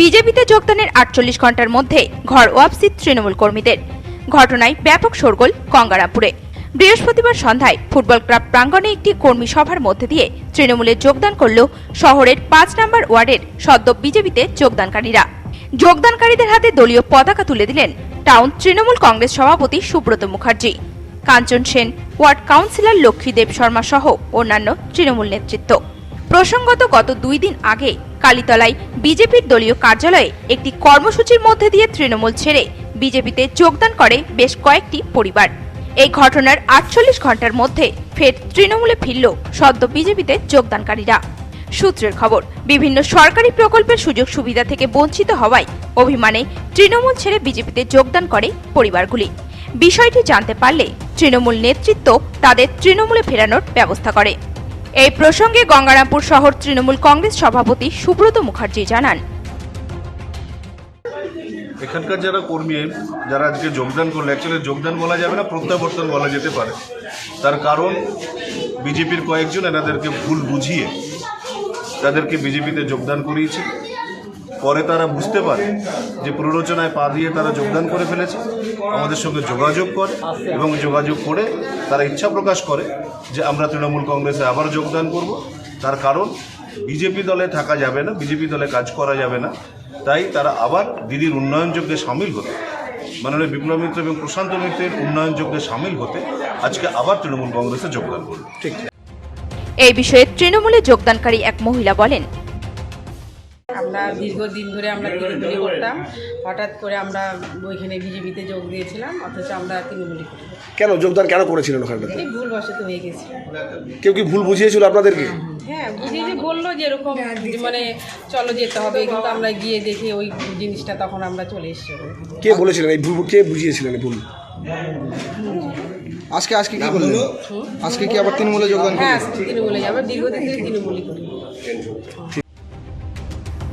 বিজেপিতে যোগদানের আটচল্লিশ ঘণ্টার মধ্যে ঘর ওয়াপসি তৃণমূল কর্মীদের। ঘটনায় ব্যাপক শোরগোল গঙ্গারামপুরে। বৃহস্পতিবার সন্ধ্যায় ফুটবল ক্লাব প্রাঙ্গণে একটি কর্মী সভার মধ্যে দিয়ে তৃণমূলে যোগদান করল শহরের পাঁচ নম্বর ওয়ার্ডের সদ্য বিজেপিতে যোগদানকারীরা। যোগদানকারীদের হাতে দলীয় পতাকা তুলে দিলেন টাউন তৃণমূল কংগ্রেস সভাপতি সুব্রত মুখার্জি। কাঞ্চন সেন, ওয়ার্ড কাউন্সিলর লক্ষ্মীদেব শর্মা সহ অন্যান্য তৃণমূল নেতৃত্ব। প্রসঙ্গত গত দুই দিন আগে কালীতলায় বিজেপির দলীয় কার্যালয়ে একটি কর্মসূচির মধ্যে দিয়ে তৃণমূল ছেড়ে বিজেপিতে যোগদান করে বেশ কয়েকটি পরিবার। এই ঘটনার আটচল্লিশ ঘণ্টার মধ্যে ফের তৃণমূলে ফিরল সদ্য বিজেপিতে যোগদানকারীরা। সূত্রের খবর, বিভিন্ন সরকারি প্রকল্পের সুযোগ সুবিধা থেকে বঞ্চিত হওয়ায় অভিমানে তৃণমূল ছেড়ে বিজেপিতে যোগদান করে পরিবারগুলি। বিষয়টি জানতে পারলে তৃণমূল নেতৃত্ব তাদের তৃণমূলে ফেরানোর ব্যবস্থা করে। এই প্রসঙ্গে গঙ্গারামপুর শহর তৃণমূল কংগ্রেস সভাপতি সুব্রত মুখার্জি জানান। এখানকার যারা কর্মী, যারা আজকে যোগদান করল অ্যাকচুয়ালি যোগদান বলা যাবে না, প্রত্যাবর্তন বলা যেতে পারে। তার কারণ, বিজেপির কয়েকজন এনাদেরকে ভুল বুঝিয়ে তাদেরকে বিজেপিতে যোগদান করিয়েছে। পরে তারা বুঝতে পারে যে প্ররোচনায় পা দিয়ে তারা যোগদান করে ফেলেছে, আমাদের সঙ্গে যোগাযোগ করে এবং যোগাযোগ করে তারা ইচ্ছা প্রকাশ করে যে আমরা তৃণমূল কংগ্রেসে আবার যোগদান করব। তার কারণ, বিজেপি দলে থাকা যাবে না, বিজেপি দলে কাজ করা যাবে না। তাই তারা আবার দিদির উন্নয়ন যজ্ঞে সামিল হতে, মাননীয় বিপ্লব মিত্র এবং প্রশান্ত মিত্রের উন্নয়ন যজ্ঞে সামিল হতে আজকে আবার তৃণমূল কংগ্রেসে যোগদান করল ঠিক এই বিষয়ে তৃণমূলে যোগদানকারী এক মহিলা বলেন আমরা দীর্ঘদিন ধরে আমরা তৃণমূলি করতাম। হঠাৎ করে আমরা ওইখানে বিজেপিতে যোগ দিয়েছিলাম অথচ আমরা তৃণমূলি করি। কেন যোগদান কেন করেছিলেন ওখানটাতে? এই ভুল বসত হয়ে গেছে। কেউ কি ভুল বুঝিয়েছিল আপনাদেরকে? হ্যাঁ বুঝিয়ে যে বলল যে এরকম মানে চলো যেতে হবে কিন্তু আমরা গিয়ে দেখি ওই জিনিসটা তখন আমরা চলে এসেছি। কে বলেছিলেন? এই ভুল কে বুঝিয়েছিলেন এই ভুল? আজকে আজকে কি করলেন? আজকে কি আবার তৃণমূলে যোগদান হ্যাঁ তৃণমূলে যাবে। দীর্ঘদিন থেকে তৃণমূলি করি।